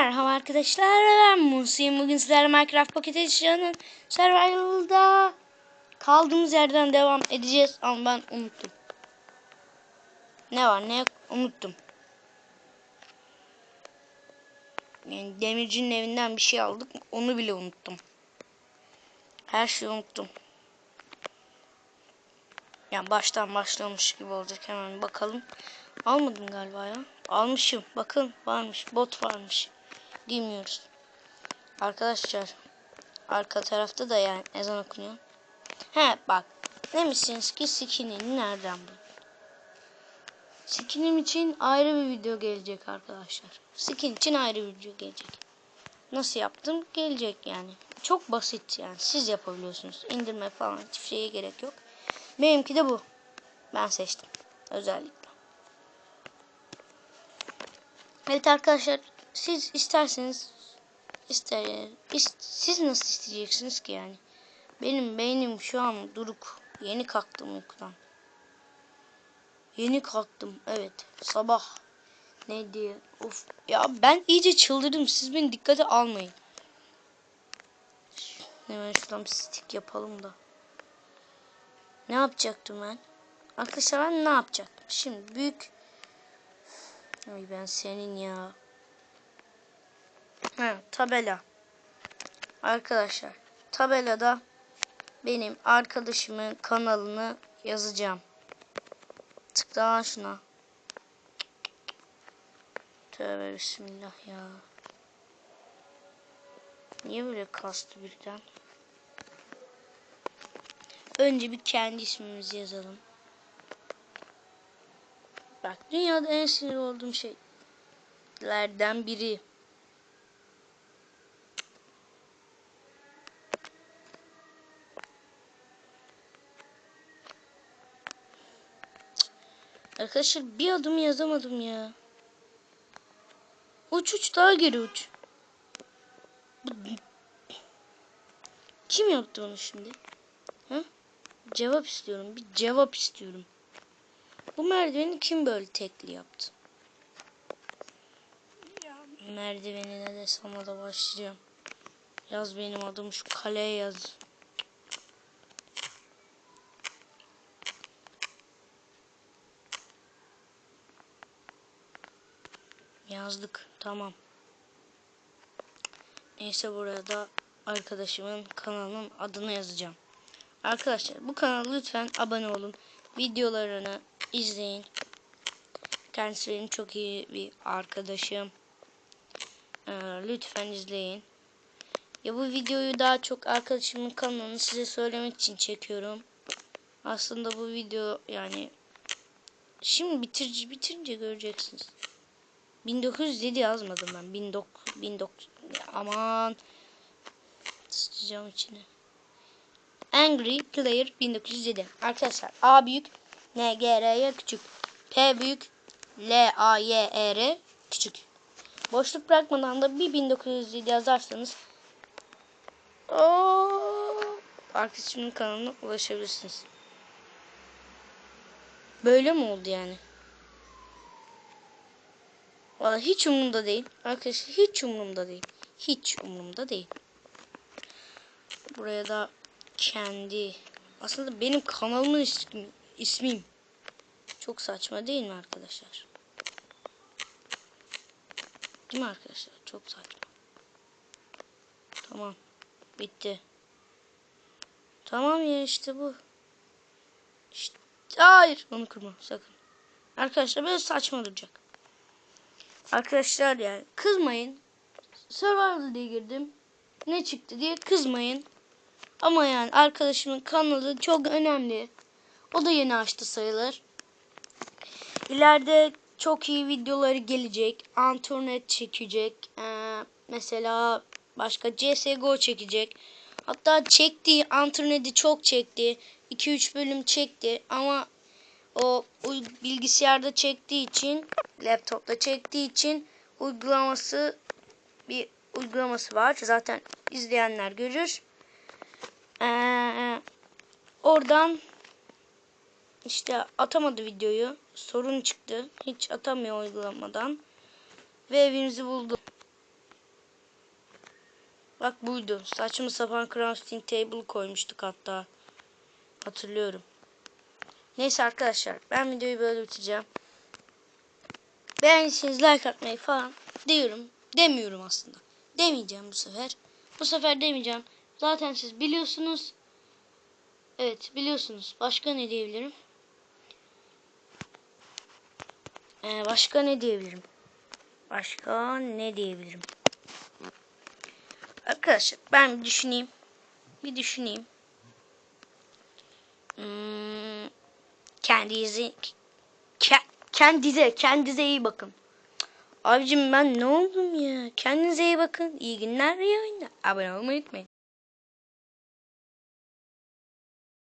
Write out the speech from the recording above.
Merhaba arkadaşlar ben Musa'yım. Bugün sizlerle Minecraft Pocket Edition'ın Survival'da kaldığımız yerden devam edeceğiz ama ben unuttum. Ne var ne yok unuttum. Yani demircinin evinden bir şey aldık onu bile unuttum. Her şeyi unuttum. Yani baştan başlamış gibi olacak hemen bakalım. Almadım galiba ya. Almışım. Bakın varmış. Bot varmış. Bilmiyoruz. Arkadaşlar. Arka tarafta da yani ezan okunuyor. He bak. Demişsiniz ki skinini nereden buldun? Skinim için ayrı bir video gelecek arkadaşlar. Skin için ayrı bir video gelecek. Nasıl yaptım? Gelecek yani. Çok basit yani. Siz yapabiliyorsunuz. İndirme falan şifreye gerek yok. Benimki de bu. Ben seçtim. Özellikle. Evet arkadaşlar siz isterseniz ister is- siz nasıl isteyeceksiniz ki yani? Benim beynim şu an duruk. Yeni kalktım uykudan. Yeni kalktım. Evet. Sabah. Ne diye. Of. Ya ben iyice çıldırdım. Siz beni dikkate almayın. Hemen şuradan bir stick yapalım da. Ne yapacaktım ben? Arkadaşlar ben ne yapacaktım? Şimdi büyük Ay ben senin ya. Ha tabela. Arkadaşlar tabelada benim arkadaşımın kanalını yazacağım. Tıkla şuna. Tövbe bismillah ya. Niye böyle kastı birden? Önce bir kendi ismimizi yazalım. Bak dünyada en sinir olduğum şeylerden biri. Arkadaşlar bir adım yazamadım ya. Uç uç daha geri uç. Kim yaptı onu şimdi? Ha? Cevap istiyorum. Bir cevap istiyorum. Bu merdiveni kim böyle tekli yaptı? Merdivenine de sana da başlayacağım. Yaz benim adım şu kaleye yaz. Yazdık. Tamam. Neyse buraya da arkadaşımın kanalının adını yazacağım. Arkadaşlar bu kanala lütfen abone olun. Videolarını izleyin. Kendisi benim çok iyi bir arkadaşım. Ee, lütfen izleyin. Ya bu videoyu daha çok arkadaşımın kanalını size söylemek için çekiyorum. Aslında bu video yani şimdi bitirici bitirince göreceksiniz. 1907 yazmadım ben. 19 19 aman sıçacağım içine. Angry Player 1907. Arkadaşlar A büyük N G R Y küçük. P büyük L A Y E R küçük. Boşluk bırakmadan da bir 1907 yazarsanız o arkadaşımın kanalına ulaşabilirsiniz. Böyle mi oldu yani? Valla hiç umurumda değil. Arkadaşlar hiç umurumda değil. Hiç umurumda değil. Buraya da kendi aslında benim kanalımın ismi, ismim çok saçma değil mi arkadaşlar? Değil mi arkadaşlar? Çok saçma. Tamam. Bitti. Tamam ya işte bu. İşte, hayır onu kırma sakın. Arkadaşlar böyle saçma duracak. Arkadaşlar yani kızmayın. Survival diye girdim. Ne çıktı diye kızmayın. Ama yani arkadaşımın kanalı çok önemli. O da yeni açtı sayılır. İleride çok iyi videoları gelecek. Antonet çekecek. Ee, mesela başka CSGO çekecek. Hatta çektiği Antronet'i çok çekti. 2-3 bölüm çekti ama o bilgisayarda çektiği için laptopta çektiği için uygulaması bir uygulaması var. Zaten izleyenler görür. Ee, oradan işte atamadı videoyu. Sorun çıktı. Hiç atamıyor uygulamadan. Ve evimizi buldu. Bak buydu. Saçma sapan crafting table koymuştuk hatta. Hatırlıyorum. Neyse arkadaşlar ben videoyu böyle bitireceğim. Beğendiyseniz like atmayı falan diyorum. Demiyorum aslında. Demeyeceğim bu sefer. Bu sefer demeyeceğim. Zaten siz biliyorsunuz. Evet biliyorsunuz. Başka ne diyebilirim? Ee, başka ne diyebilirim? Başka ne diyebilirim? Arkadaşlar ben bir düşüneyim. Bir düşüneyim. Hmm, kendinize ke- kendinize kendinize iyi bakın. Abicim ben ne oldum ya? Kendinize iyi bakın. İyi günler, iyi oyunlar. Abone olmayı unutmayın.